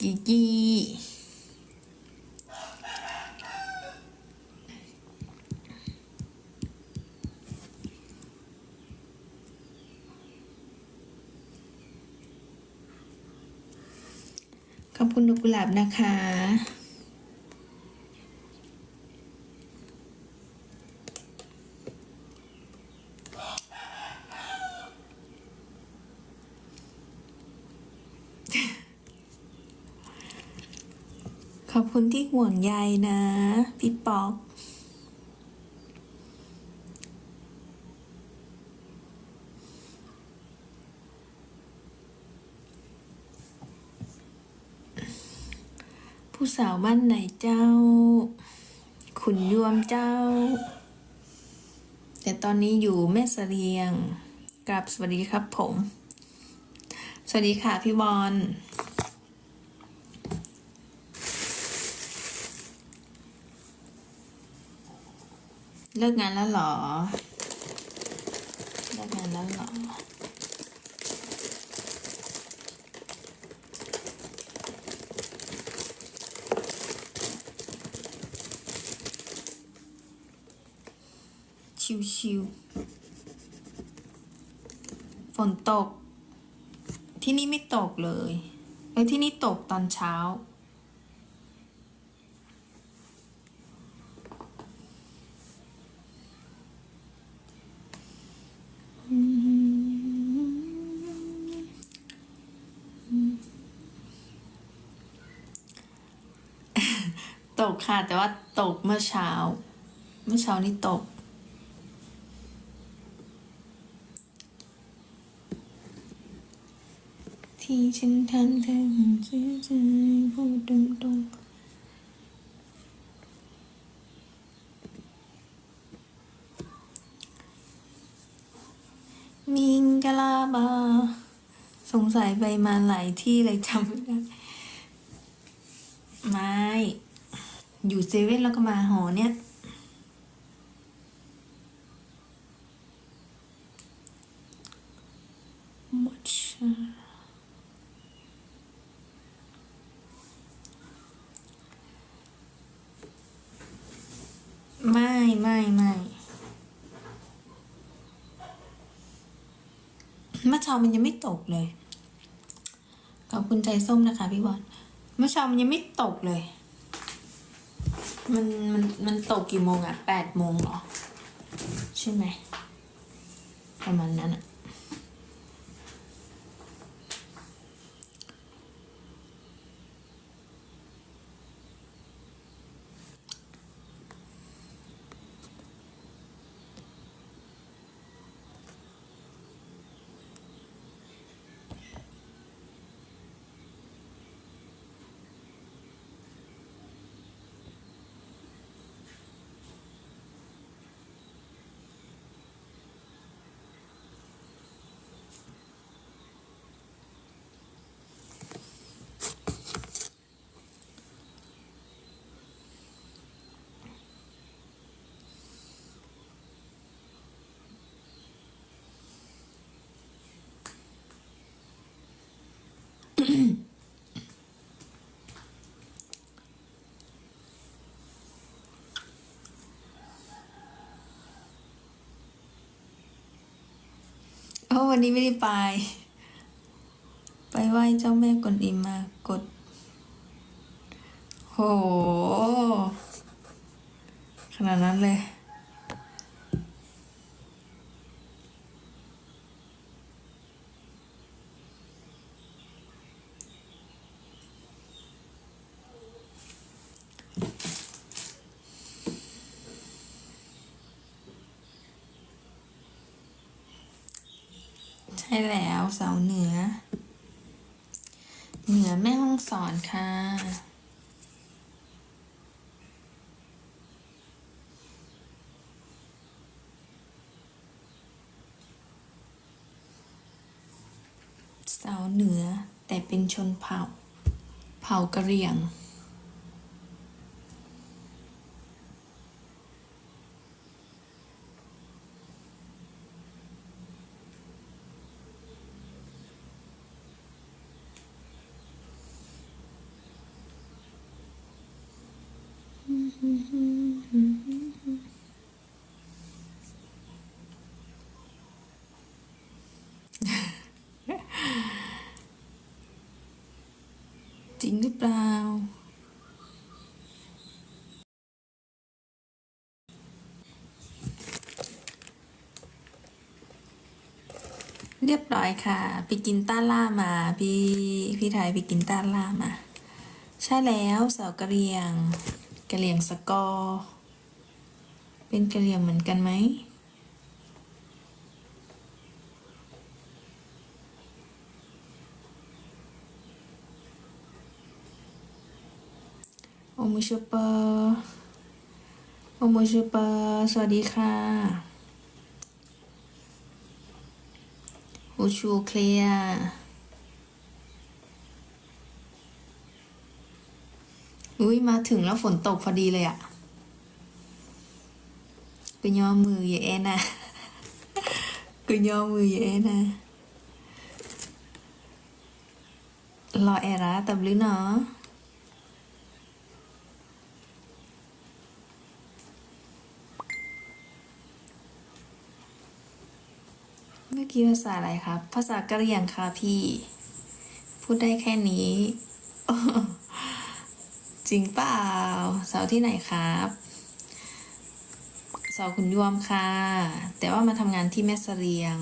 กีกีขอบคุณดอกกุหลาบนะคะ ขอบคุณที่ห่วงใยนะ พี่ป๊อกผู้สาวบ้านไหนเจ้า ขุนยวมเจ้า แต่ตอนนี้อยู่แม่เสรียงกราบสวัสดีครับผม สวัสดีค่ะพี่บอล เลิกงานแล้วหรอ เลิกงานแล้วหรอ ชิวๆฝนตก ที่นี่ไม่ตกเลย เอ้ยที่นี่ตกตอนเช้า ตกค่ะ แต่ว่าตกเมื่อเช้า เมื่อเช้านี้ตก ที่ฉันทำเธอเสียใจพูดตรงๆมิงกะลาบา สงสัยไปมาหลายที่เลยจำไม่ได้ ไม่ อยู่เซเว่นแล้วก็มาหอเนี่ยหมดชาไม่ไม่ไม่เมื่อเช้ามันยังไม่ตกเลย ขอบคุณใจส้มนะคะพี่บอลเมื่อเช้ามันยังไม่ตกเลย มันมันมันตกกี่โมงอะแปดโมงเหรอ ใช่ไหมประมาณนั้นอะ วันนี้ไม่ได้ไป ไปไหว้เจ้าแม่กวนอิมมากด โห ขนาดนั้นเลย ใช่แล้วเสาเหนือ เหนือแม่ห้องสอนค่ะเสาเหนือแต่เป็นชนเผ่า เผ่ากะเหรี่ยง จริงหรือเปล่า เรียบร้อยค่ะ ไปกินต้าล่ามา พี่ พี่ไทยไปกินต้าล่ามา ใช่แล้วเสาวกะเรียง กะเหรียงสกอ เป็นกะเหรียงเหมือนกันไหม โอมูชูเปอร์โอมูชูเปอร์สวัสดีค่ะอูชูเคลียร์ อุ้ยมาถึงแล้วฝนตกพอดีเลยอะกูย่อมืออย่าแอนะกูย่อมืออย่าแอนะรอแอร่าตับลือเนาะเมื่อกี้ภาษาอะไรครับ ภาษากะเหรี่ยงค่ะพี่ พูดได้แค่นี้ ริงเปล่าเสาที่ไหนครับเสาร์คุณยวมค่ะ แต่ว่ามาทำงานที่แม่เสรียง